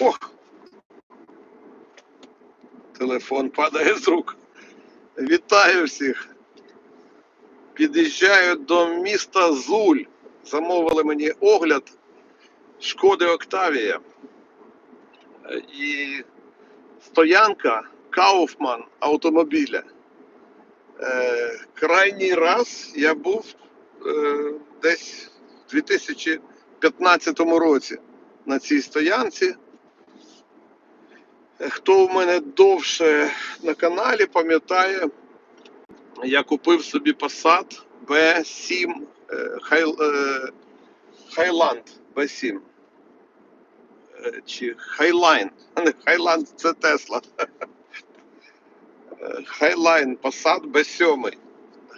Ох! Телефон падає з рук. Вітаю всіх. Під'їжджаю до міста Зуль. Замовили мені огляд Шкоди Октавія. І стоянка Кауфман автомобіля. Е, крайній раз я був е, десь у 2015 році на цій стоянці. Е, Хто в мене довше на каналі, пам'ятає, я купив собі Passat B7 е, Хай- е, Highland B7. Е, Чи Highline. Highland це Тесла. Е, Highline Passat B7.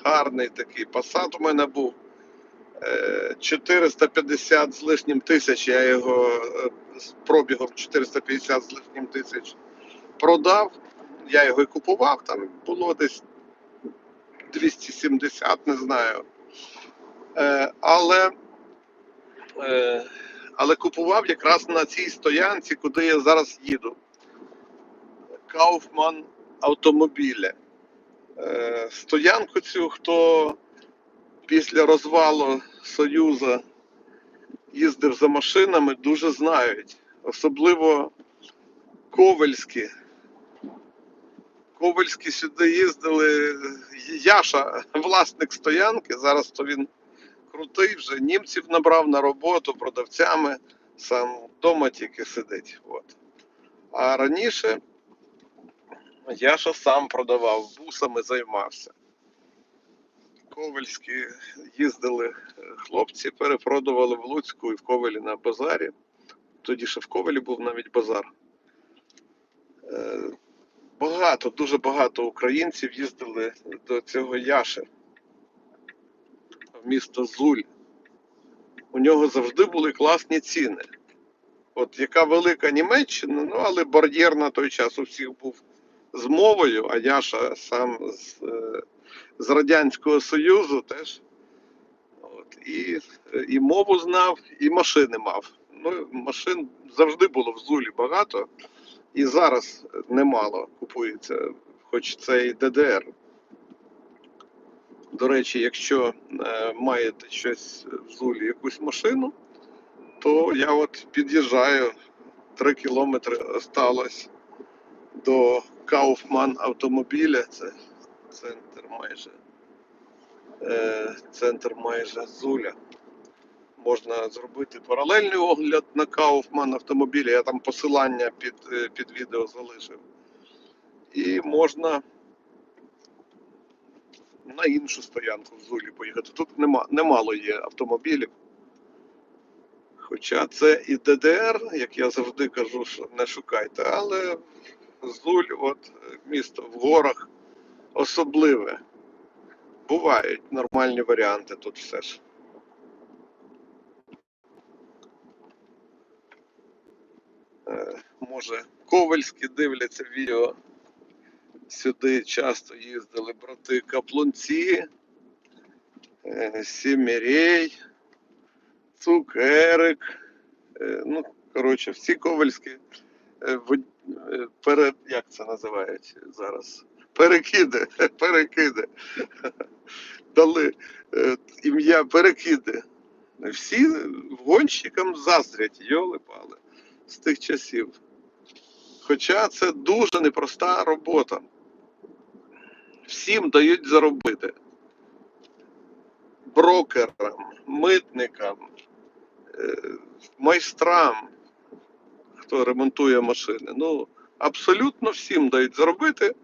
Гарний такий Passat у мене був. Е, 450 з лишнім тисяч. Я його е, з пробігом 450 з лишнім тисяч продав. Я його і купував, там було десь 270, не знаю. Е, але, е, але купував якраз на цій стоянці, куди я зараз їду. Кауфман автомобілі. Е, стоянку цю, хто після розвалу Союзу їздив за машинами, дуже знають. Особливо ковальські. Ковальські сюди їздили. Яша, власник стоянки, зараз то він крутий, вже німців набрав на роботу продавцями, сам вдома тільки сидить. От. А раніше Яша сам продавав, бусами займався. Ковальські їздили е, хлопці, перепродували в Луцьку і в Ковелі на базарі. Тоді ще в Ковелі був навіть базар. Е, Багато, дуже багато українців їздили до цього Яши в місто Зуль. У нього завжди були класні ціни. От яка велика Німеччина, ну але бар'єр на той час у всіх був з мовою, а Яша сам з, е, з Радянського Союзу теж. От, і, і мову знав, і машини мав. Ну, машин завжди було в Зулі багато, і зараз немало купується, хоч це і ДДР. До речі, якщо е, маєте щось в Зулі, якусь машину, то я от під'їжджаю 3 кілометри осталось до Кауфман автомобіля. Це центр майже. Е, центр майже Зуля. Можна зробити паралельний огляд на Кауфман автомобіля. Я там посилання під, е, під відео залишив. І можна на іншу стоянку в Зулі поїхати. Тут нема, немало є автомобілів. Хоча це і ДДР, як я завжди кажу, що не шукайте, але Зуль, от місто в горах особливе. Бувають нормальні варіанти тут все ж. Е, Може, Ковальські дивляться відео. Сюди часто їздили брати Каплунці, е, Сімірей, Цукерик. Е, Ну, коротше, всі ковальські як це називають зараз? Перекиди, перекиди. Дали е, ім'я перекиди. Всі гонщикам заздрять, йоли пали з тих часів. Хоча це дуже непроста робота. Всім дають заробити. Брокерам, митникам, е, майстрам, хто ремонтує машини. Ну, абсолютно всім дають заробити,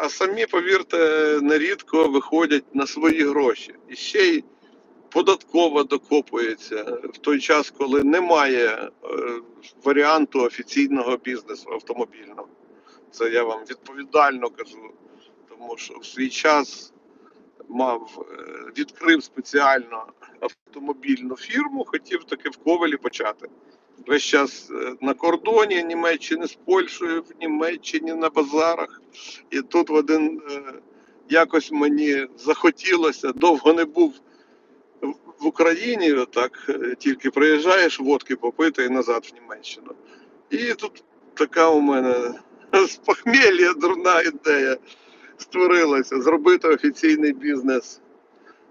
а самі, повірте, нерідко виходять на свої гроші. І ще й податкова докопується в той час, коли немає е, варіанту офіційного бізнесу автомобільного. Це я вам відповідально кажу, тому що в свій час мав, е, відкрив спеціально автомобільну фірму, хотів таки в Ковелі почати. Весь час е, на кордоні Німеччини з Польщею, в Німеччині на базарах. І тут в один е, якось мені захотілося, довго не був в- Україні, так е, тільки приїжджаєш водки попити і назад в Німеччину. І тут така у мене з похмілля дурна ідея створилася зробити офіційний бізнес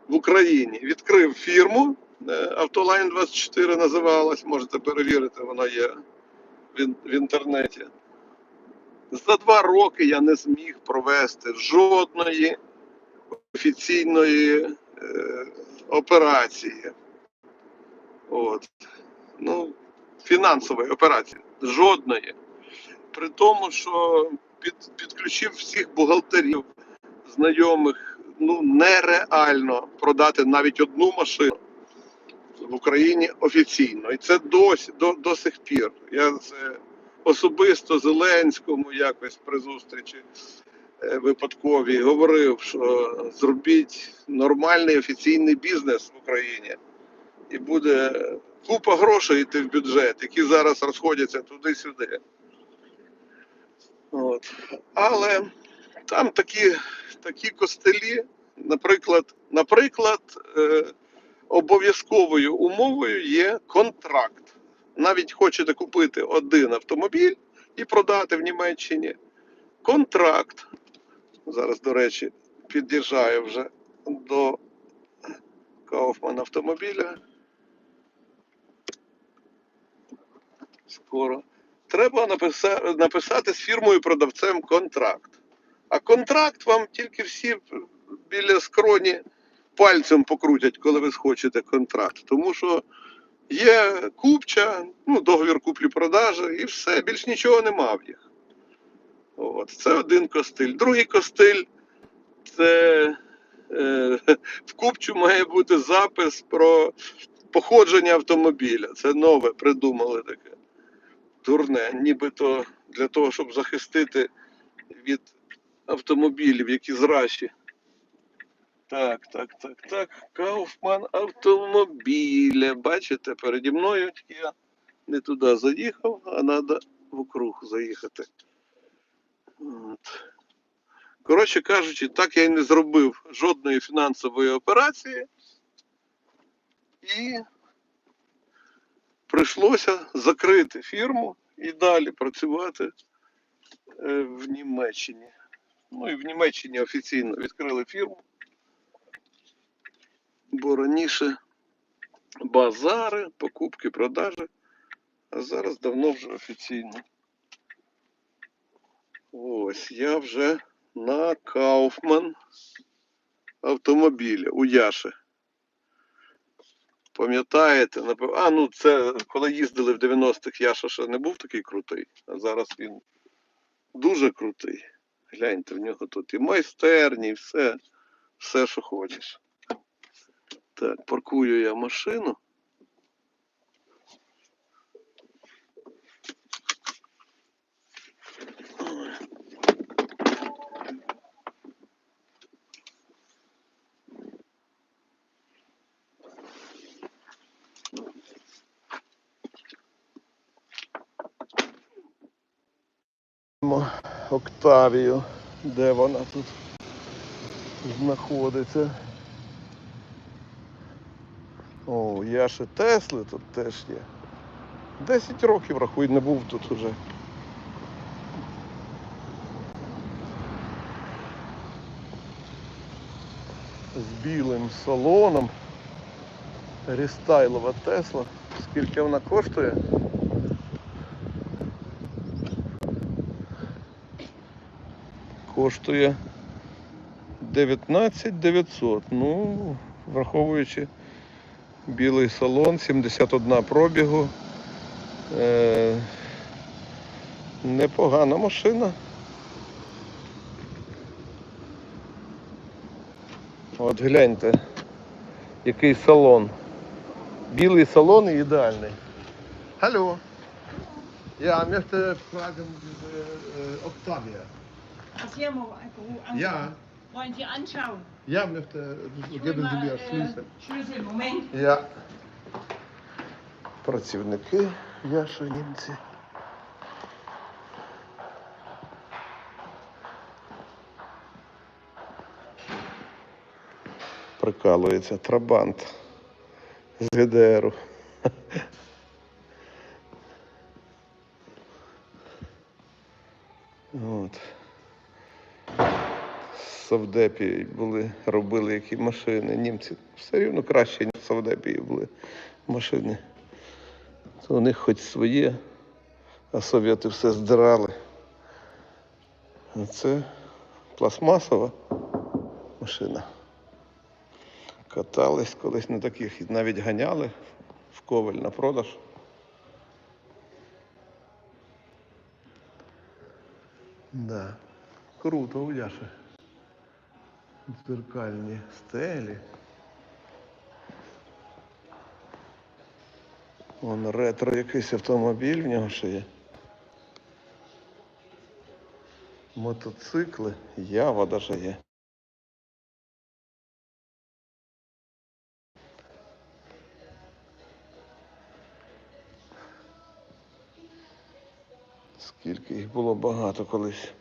в Україні. Відкрив фірму. Е, Автолайн 24 називалась, можете перевірити, вона є в інтернеті. За два роки я не зміг провести жодної офіційної е, операції. От. Ну, фінансової операції. Жодної. При тому, що під, підключив всіх бухгалтерів, знайомих, ну нереально продати навіть одну машину в Україні офіційно. І це досі до, до сих пір. Я це особисто Зеленському якось при зустрічі е, випадковій говорив, що зробіть нормальний офіційний бізнес в Україні, і буде купа грошей йти в бюджет, які зараз розходяться туди-сюди. От. Але там такі, такі костелі, наприклад, наприклад, е, обов'язковою умовою є контракт. Навіть хочете купити один автомобіль і продати в Німеччині. Контракт. Зараз, до речі, під'їжджаю вже до Кауфман автомобіля. Скоро. Треба написати, написати з фірмою продавцем контракт. А контракт вам тільки всі біля скроні пальцем покрутять, коли ви схочете контракт. Тому що є купча, ну, договір куплі-продажі, і все, більш нічого нема в їх. От, це один костиль. Другий костиль це е, в купчу має бути запис про походження автомобіля. Це нове придумали таке. Дурне, нібито для того, щоб захистити від автомобілів, які зращі. Так, так, так, так. Кауфман автомобіля. Бачите, переді мною я не туди заїхав, а треба вокруг заїхати. От. Коротше кажучи, так я і не зробив жодної фінансової операції. І прийшлося закрити фірму і далі працювати е, в Німеччині. Ну і в Німеччині офіційно відкрили фірму. Бо раніше базари, покупки, продажі, а зараз давно вже офіційно. Ось я вже на Кауфман автомобіля у Яши. Пам'ятаєте? напев- А, ну це коли їздили в 90-х, Яша ще не був такий крутий, а зараз він дуже крутий. Гляньте, в нього тут і майстерні, і все, все, що хочеш. Так, паркую я машину. Октавію, де вона тут знаходиться. О, я ще Тесли тут теж є. 10 років, рахуй, не був тут уже. З білим салоном. Рестайлова Тесла. Скільки вона коштує? Коштує 19 900. Ну, враховуючи білий салон, 71 пробігу. Е, непогана машина. От гляньте, який салон. Білий салон і ідеальний. Ja, ich möchte fragen, Octavia. Ach, mal anschauen. Ja. Wollen Sie anschauen? Ja, möchte, geben Sie mir äh, Schlüssel. Schlüssel, Moment. Я. Працівники Яшинівці. Прикалується Трабант з ГДРу. От. Савдепі були, робили які машини. Німці все рівно краще, ніж в Савдепі були машини. То у них хоч своє, а совєти все здирали. А це пластмасова машина. Катались колись на таких, і навіть ганяли в коваль на продаж. Да. Круто, у Яши. Дзеркальні стелі. Вон ретро якийсь автомобіль в нього ще є. Мотоцикли, ява даже є. Скільки їх було багато колись.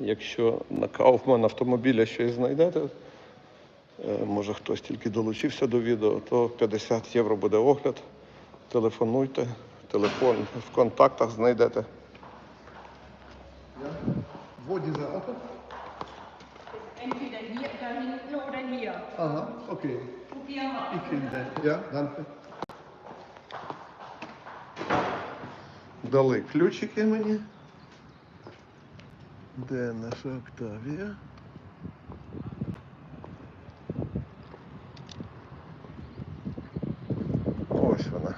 Якщо на Кауфман автомобіля щось знайдете, е, може хтось тільки долучився до відео, то 50 євро буде огляд. Телефонуйте, телефон в контактах знайдете. Wo dieser Auto? Entweder hier, da. Дали ключики мені. Де наша Октавія? Ось вона.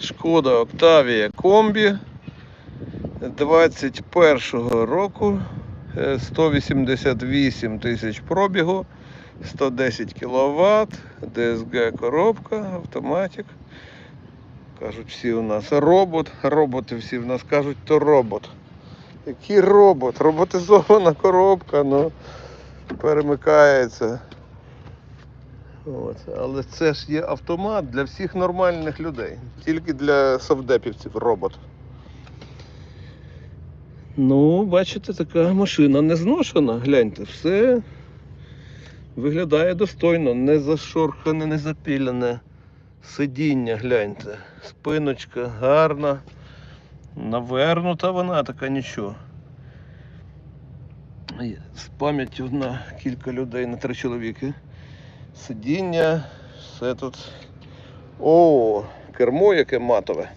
Шкода Октавія Комбі 21-го року 188 тисяч пробігу, 110 кВт, ДСГ коробка, автоматик. Кажуть всі у нас робот, роботи всі в нас кажуть, то робот. Який робот? Роботизована коробка, ну перемикається. От. Але це ж є автомат для всіх нормальних людей. Тільки для совдепівців робот. Ну, бачите, така машина не зношена. Гляньте, все виглядає достойно, не зашорхане, не запілене. Сидіння, гляньте. Спиночка гарна. Навернута вона така нічого. З пам'яттю на кілька людей, на три чоловіки. Сидіння, все тут. О, кермо яке матове.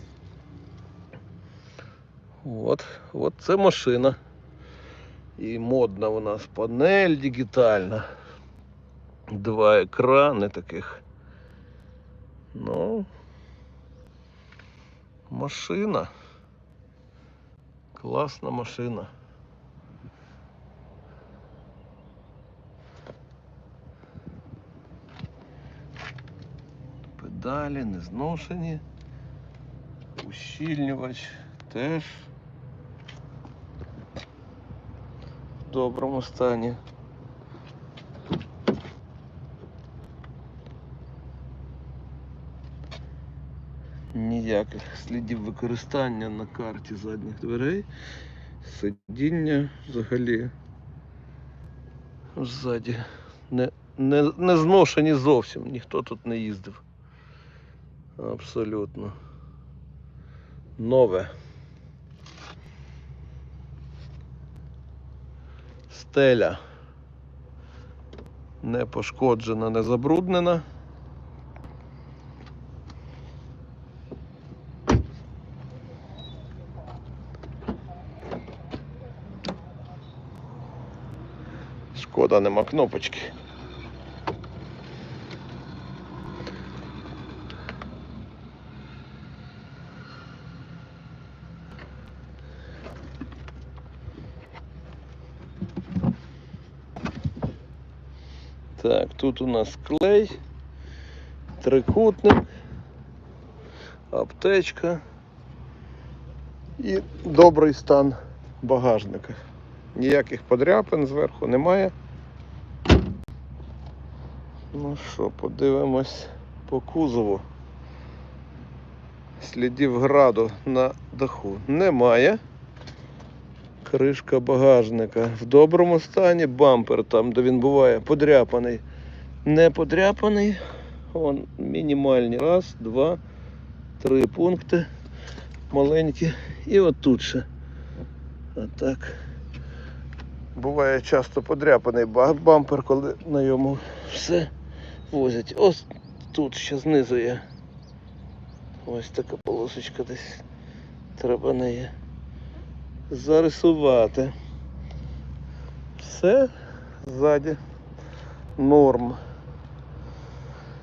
От, от це машина. І модна у нас панель дигітальна. Два екрани таких. Ну. Машина. Класна машина. Педалі не зношені. Ущільнювач теж Доброму стані. Ніяких слідів використання на карті задніх дверей. Сидіння взагалі ззаді не, не, не зношені зовсім, ніхто тут не їздив. Абсолютно. Нове. Стеля не пошкоджена, не забруднена. Шкода, нема кнопочки. Так, тут у нас клей, трикутник, аптечка і добрий стан багажника. Ніяких подряпин зверху немає. Ну що, подивимось по кузову. Слідів граду на даху немає. Кришка багажника в доброму стані, бампер там, де він буває, подряпаний. Не подряпаний. Вон мінімальні. Раз, два, три пункти. Маленькі. І отут ще. Отак. Буває часто подряпаний бампер, коли на йому все возять. Ось тут ще знизу є. Ось така полосочка десь. Треба неї зарисувати. Все ззаді норм.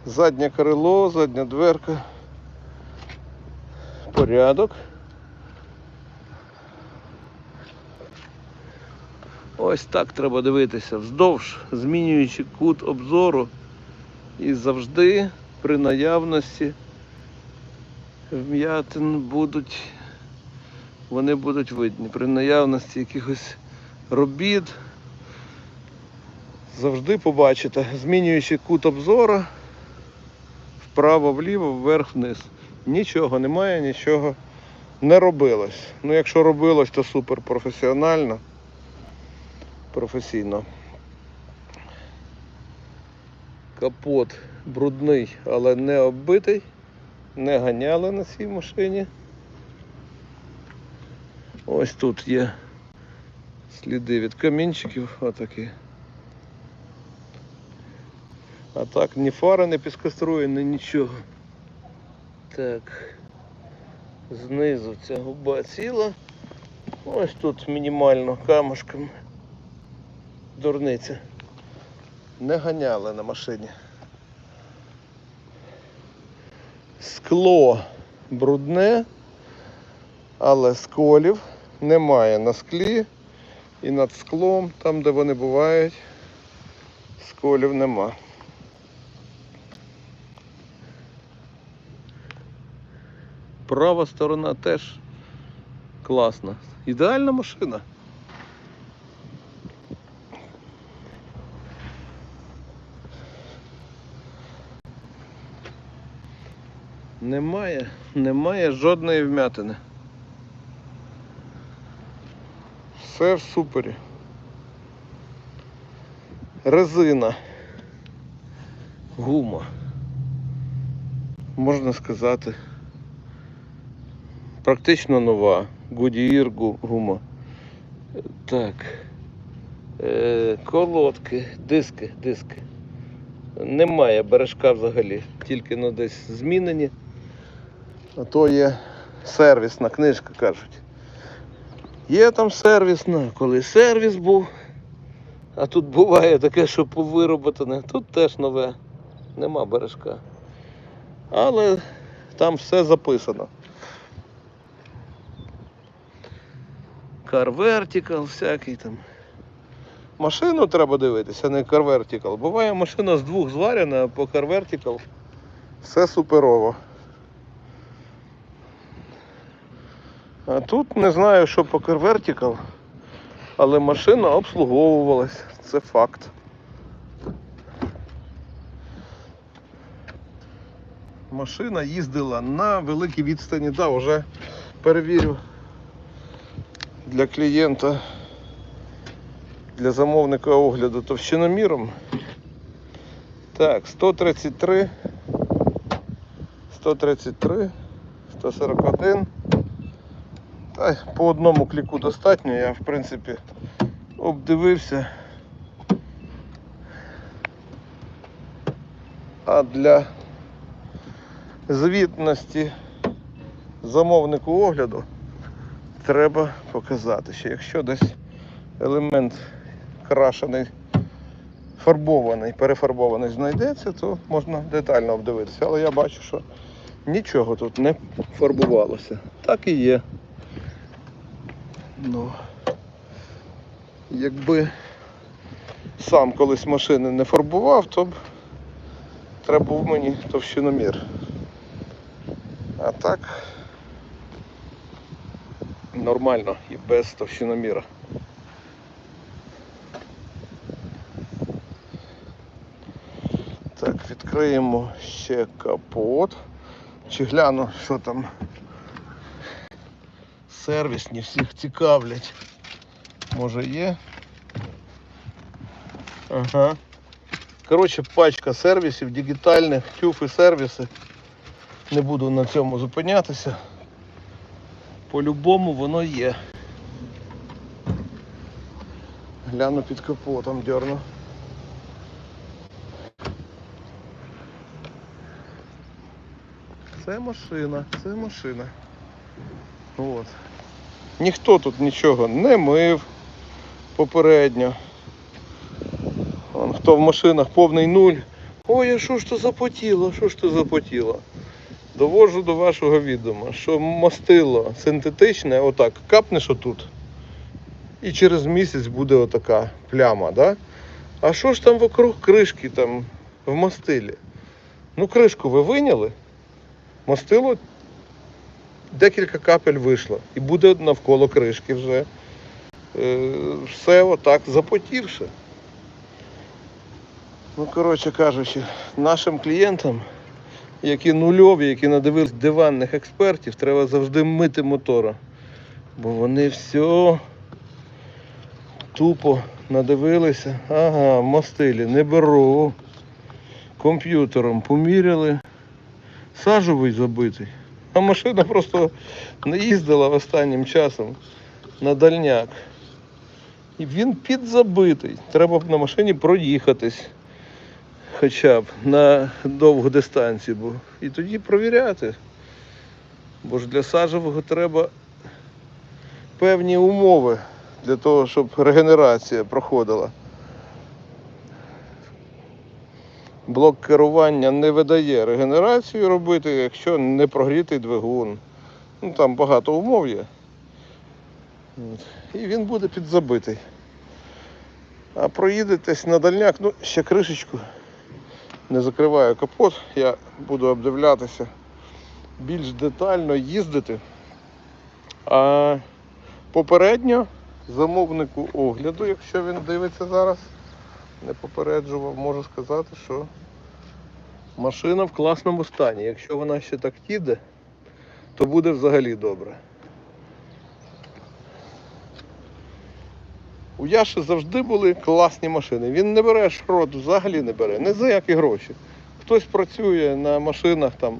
Заднє крило, задня дверка. Порядок. Ось так треба дивитися вздовж, змінюючи кут обзору і завжди при наявності вм'ятин будуть, вони будуть видні. При наявності якихось робіт завжди побачите, змінюючи кут обзору вправо, вліво, вверх, вниз. Нічого немає, нічого не робилось. Ну, якщо робилось, то супер професіонально професійно. Капот брудний, але не оббитий. Не ганяли на цій машині. Ось тут є сліди від камінчиків, отакі. А так ні фара не підкоструєна, нічого. Так. Знизу ця губа ціла. Ось тут мінімально камушком дурниця. Не ганяли на машині. Скло брудне, але сколів немає на склі і над склом, там де вони бувають, сколів нема. Права сторона теж класна. Ідеальна машина. Немає, немає жодної вмятини. Все в супері. Резина. Гума. Можна сказати. Практично нова. Goodyear гума. Так. Е, колодки, диски, диски. Немає бережка взагалі, тільки ну, десь змінені. А то є сервісна книжка, кажуть. Є там сервісна, коли сервіс був. А тут буває таке, що повироботане. Тут теж нове. Нема бережка. Але там все записано. Car Vertical всякий там. Машину треба дивитися, не Car Vertical. Буває машина з двох зварена, а по Vertical все суперово. А тут не знаю, що по Vertical, але машина обслуговувалась. Це факт. Машина їздила на великій відстані, да, вже перевірю для клієнта, для замовника огляду товщиноміром. Так, 133, 133, 141. Та по одному кліку достатньо, я в принципі обдивився. А для звітності замовнику огляду треба показати, що якщо десь елемент крашений, фарбований, перефарбований знайдеться, то можна детально обдивитися. Але я бачу, що нічого тут не фарбувалося. Так і є. Ну, якби сам колись машини не фарбував, то б треба був мені товщиномір. А так нормально і без товщиноміра. Так, відкриємо ще капот. Чи гляну, що там. Сервісні всіх цікавлять. Може є? Ага. Коротше, пачка сервісів, дигітальних, тюфи, сервіси. Не буду на цьому зупинятися. По-любому воно є. Гляну під капотом, дерну. Це машина, це машина. От. Ніхто тут нічого не мив попередньо. Вон, хто в машинах повний нуль. Ой, а що ж то запотіло, що ж то запотіло? Довожу до вашого відома, що мастило синтетичне, отак, капнеш отут. І через місяць буде отака пляма, да? А що ж там вокруг кришки там в мастилі? Ну, кришку ви виняли, мастило декілька капель вийшло. І буде навколо кришки вже е, все отак запотівше. Ну, коротше кажучи, нашим клієнтам, які нульові, які надивились диванних експертів, треба завжди мити мотора. Бо вони все тупо надивилися. Ага, мастилі, не беру. Комп'ютером поміряли. Сажовий забитий. А машина просто не їздила останнім часом на дальняк. І він підзабитий. Треба на машині проїхатись хоча б на довгу дистанцію. Бо... І тоді провіряти. Бо ж для сажового треба певні умови для того, щоб регенерація проходила. Блок керування не видає регенерацію робити, якщо не прогрітий двигун. Ну там багато умов є. І він буде підзабитий. А проїдетесь на дальняк, ну ще кришечку не закриваю капот, я буду обдивлятися більш детально їздити. А попередньо замовнику огляду, якщо він дивиться зараз, не попереджував, можу сказати, що машина в класному стані. Якщо вона ще так їде, то буде взагалі добре. У Яши завжди були класні машини. Він не бере шрот, взагалі не бере, не за які гроші. Хтось працює на машинах там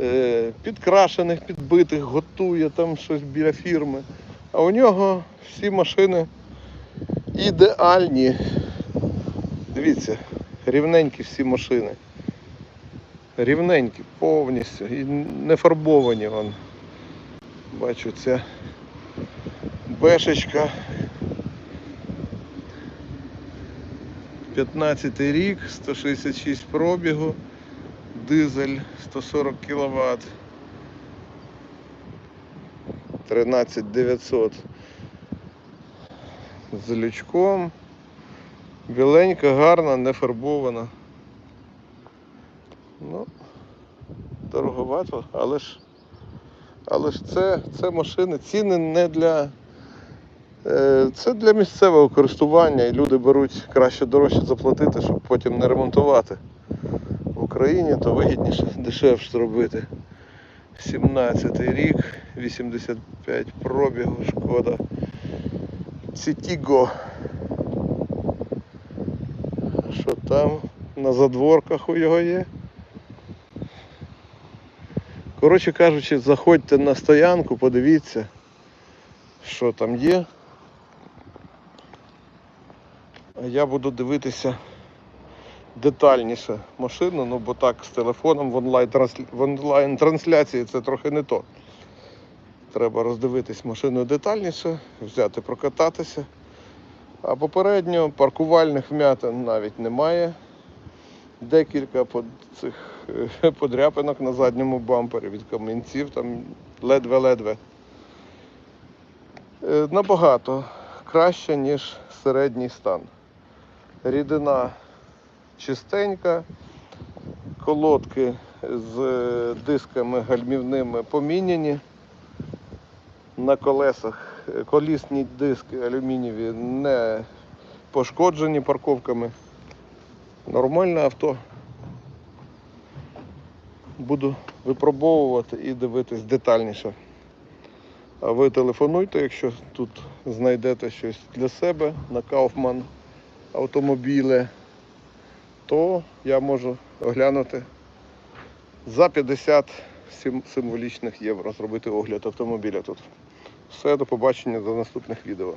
е, підкрашених, підбитих, готує там щось біля фірми. А у нього всі машини ідеальні. Дивіться, рівненькі всі машини. Рівненькі повністю. І не фарбовані вон. Бачу, ця бешечка. 15 рік, 166 пробігу, дизель 140 кВт. 13900 з лючком. Біленька, гарна, не фарбована. Ну, дороговато, але ж, але ж це, це машини, ціни не для. Е, Це для місцевого користування і люди беруть краще дорожче заплатити, щоб потім не ремонтувати. В Україні то вигідніше, дешевше зробити. 17 рік, 85 пробігу, шкода. Цітіго. Що там на задворках у його є? Коротше кажучи, заходьте на стоянку, подивіться, що там є. А я буду дивитися детальніше машину, ну бо так з телефоном в онлайн, в онлайн трансляції це трохи не то. Треба роздивитись машину детальніше, взяти, прокататися. А попередньо паркувальних вмятин навіть немає. Декілька цих е, подряпинок на задньому бампері від камінців, там ледве-ледве. Е, Набагато краще, ніж середній стан. Рідина чистенька, колодки з е, дисками гальмівними поміняні. На колесах е, колісні диски алюмінієві не пошкоджені парковками. Нормальне авто. буду випробовувати і дивитись детальніше. А ви телефонуйте, якщо тут знайдете щось для себе на Kaufman автомобілі, то я можу оглянути за 50 символічних євро зробити огляд автомобіля тут. Все, до побачення до наступних відео.